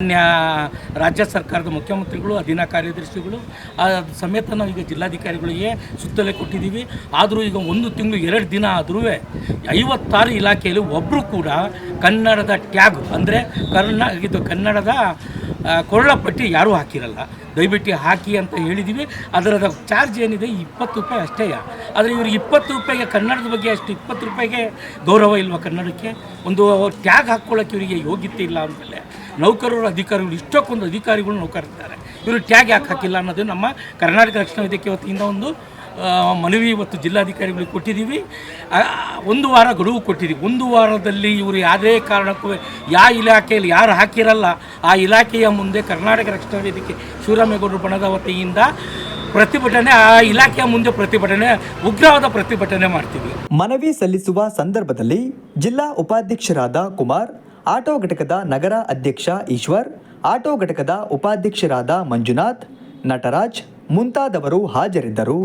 ಮಾನ್ಯ ರಾಜ್ಯ ಸರ್ಕಾರದ ಮುಖ್ಯಮಂತ್ರಿಗಳು, ಅಧೀನ ಕಾರ್ಯದರ್ಶಿಗಳು ಸಮೇತ ನಾವು ಈಗ ಜಿಲ್ಲಾಧಿಕಾರಿಗಳಿಗೆ ಸುತ್ತಲೇ ಕೊಟ್ಟಿದ್ದೀವಿ. ಆದರೂ ಈಗ ಒಂದು ತಿಂಗಳು ಎರಡು ದಿನ ಆದರೂ ಐವತ್ತಾರು ಇಲಾಖೆಯಲ್ಲಿ ಒಬ್ಬರು ಕೂಡ ಕನ್ನಡದ ಟ್ಯಾಗ್ ಅಂದರೆ ಕರ್ನಾ ಇದು ಕನ್ನಡದ ಕೊರಳಪಟ್ಟಿ ಯಾರೂ ಹಾಕಿರಲ್ಲ. ದಯವಿಟ್ಟು ಹಾಕಿ ಅಂತ ಹೇಳಿದ್ದೀವಿ. ಅದರದ ಚಾರ್ಜ್ ಏನಿದೆ ಇಪ್ಪತ್ತು ರೂಪಾಯಿ ಅಷ್ಟೇ. ಆದರೆ ಇವ್ರಿಗೆ ಇಪ್ಪತ್ತು ರೂಪಾಯಿಗೆ ಕನ್ನಡದ ಬಗ್ಗೆ ಅಷ್ಟು ಇಪ್ಪತ್ತು ರೂಪಾಯಿಗೆ ಗೌರವ ಇಲ್ವಾ ಕನ್ನಡಕ್ಕೆ? ಒಂದು ಟ್ಯಾಗ್ ಹಾಕ್ಕೊಳ್ಳೋಕ್ಕೆ ಇವರಿಗೆ ಯೋಗ್ಯತೆ ಇಲ್ಲ ಅಂದಮೇಲೆ. ನೌಕರರು, ಅಧಿಕಾರಿಗಳು, ಇಷ್ಟಕ್ಕೊಂದು ಅಧಿಕಾರಿಗಳು ನೌಕರಿದ್ದಾರೆ ಇವರು ಟ್ಯಾಗ್ ಯಾಕೆ ಹಾಕಿಲ್ಲ ಅನ್ನೋದು ನಮ್ಮ ಕರ್ನಾಟಕ ರಕ್ಷಣಾ ವೇದಿಕೆ ವತಿಯಿಂದ ಒಂದು ಮನವಿ ಇವತ್ತು ಜಿಲ್ಲಾಧಿಕಾರಿಗಳಿಗೆ ಕೊಟ್ಟಿದ್ದೀವಿ. ಒಂದು ವಾರ ಗಡುವು ಕೊಟ್ಟಿದ್ದೀವಿ. ಒಂದು ವಾರದಲ್ಲಿ ಇವರು ಯಾವುದೇ ಕಾರಣಕ್ಕೂ ಯಾವ ಇಲಾಖೆಯಲ್ಲಿ ಯಾರು ಹಾಕಿರಲ್ಲ, ಆ ಇಲಾಖೆಯ ಮುಂದೆ ಕರ್ನಾಟಕ ರಕ್ಷಣಾ ವೇದಿಕೆ ಶಿವರಾಮೇಗೌಡರು ಬಣದ ವತಿಯಿಂದ ಪ್ರತಿಭಟನೆ, ಆ ಇಲಾಖೆಯ ಮುಂದೆ ಪ್ರತಿಭಟನೆ, ಉಗ್ರವಾದ ಪ್ರತಿಭಟನೆ ಮಾಡ್ತೀವಿ. ಮನವಿ ಸಲ್ಲಿಸುವ ಸಂದರ್ಭದಲ್ಲಿ ಜಿಲ್ಲಾ ಉಪಾಧ್ಯಕ್ಷರಾದ ಕುಮಾರ್ ಆಟೋ ಘಟಕದ ನಗರ ಅಧ್ಯಕ್ಷ ಈಶ್ವರ್ ಆಟೋ ಘಟಕದ ಉಪಾಧ್ಯಕ್ಷರಾದ ಮಂಜುನಾಥ್ ನಟರಾಜ್ ಮುಂತಾದವರು ಹಾಜರಿದ್ದರು.